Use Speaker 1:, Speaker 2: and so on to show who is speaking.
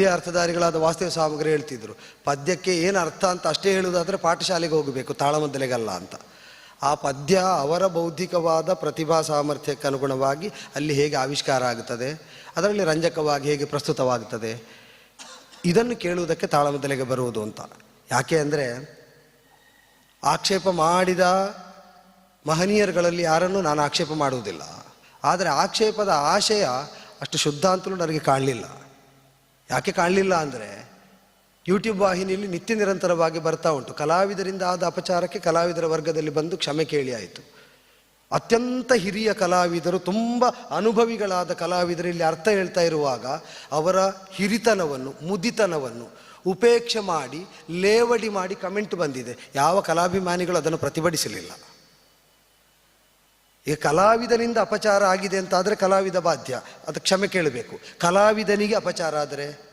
Speaker 1: ಹಿರಿಯ ಅರ್ಥಧಾರಿಗಳಾದ ವಾಸ್ತವ ಸಾಮಗ್ರಿ ಹೇಳ್ತಿದ್ರು. ಪದ್ಯಕ್ಕೆ ಏನು ಅರ್ಥ ಅಂತ ಅಷ್ಟೇ ಹೇಳುವುದಾದರೆ ಪಾಠಶಾಲೆಗೆ ಹೋಗಬೇಕು, ತಾಳಮದ್ದಲೆಗಲ್ಲ ಅಂತ. ಆ ಪದ್ಯ ಅವರ ಬೌದ್ಧಿಕವಾದ ಪ್ರತಿಭಾ ಸಾಮರ್ಥ್ಯಕ್ಕೆ ಅನುಗುಣವಾಗಿ ಅಲ್ಲಿ ಹೇಗೆ ಆವಿಷ್ಕಾರ ಆಗುತ್ತದೆ ಅದರಲ್ಲಿ ರಂಜಕವಾಗಿ ಹೇಗೆ ಪ್ರಸ್ತುತವಾಗುತ್ತದೆ ಇದನ್ನು ಕೇಳುವುದಕ್ಕೆ ತಾಳಮದ್ದಲೆಗೆ ಬರುವುದು ಅಂತ. ಯಾಕೆ ಅಂದರೆ, ಆಕ್ಷೇಪ ಮಾಡಿದ ಮಹನೀಯರುಗಳಲ್ಲಿ ಯಾರನ್ನು ನಾನು ಆಕ್ಷೇಪ ಮಾಡುವುದಿಲ್ಲ. ಆದರೆ ಆಕ್ಷೇಪದ ಆಶಯ ಅಷ್ಟು ಶುದ್ಧ ಅಂತಲೂ ನನಗೆ ಕಾಣಲಿಲ್ಲ. ಯಾಕೆ ಕಾಣಲಿಲ್ಲ ಅಂದರೆ ಯೂಟ್ಯೂಬ್ ವಾಹಿನಿಯಲ್ಲಿ ನಿತ್ಯ ನಿರಂತರವಾಗಿ ಬರ್ತಾ ಉಂಟು. ಕಲಾವಿದರಿಂದ ಆದ ಅಪಚಾರಕ್ಕೆ ಕಲಾವಿದರ ವರ್ಗದಲ್ಲಿ ಬಂದು ಕ್ಷಮೆ ಕೇಳಿ ಆಯಿತು. ಅತ್ಯಂತ ಹಿರಿಯ ಕಲಾವಿದರು, ತುಂಬ ಅನುಭವಿಗಳಾದ ಕಲಾವಿದರು ಇಲ್ಲಿ ಅರ್ಥ ಹೇಳ್ತಾ ಇರುವಾಗ ಅವರ ಹಿರಿತನವನ್ನು, ಮುದಿತನವನ್ನು ಉಪೇಕ್ಷೆ ಮಾಡಿ, ಲೇವಡಿ ಮಾಡಿ ಕಮೆಂಟ್ ಬಂದಿದೆ. ಯಾವ ಕಲಾಭಿಮಾನಿಗಳು ಅದನ್ನು ಪ್ರತಿಭಟಿಸಲಿಲ್ಲ. ಈ ಕಲಾವಿದನಿಂದ ಅಪಚಾರ ಆಗಿದೆ ಅಂತಾದರೆ ಕಲಾವಿದ ಬಾಧ್ಯ. ಅದು ಕ್ಷಮೆ ಕೇಳಬೇಕು. ಕಲಾವಿದನಿಗೆ ಅಪಚಾರ ಆದರೆ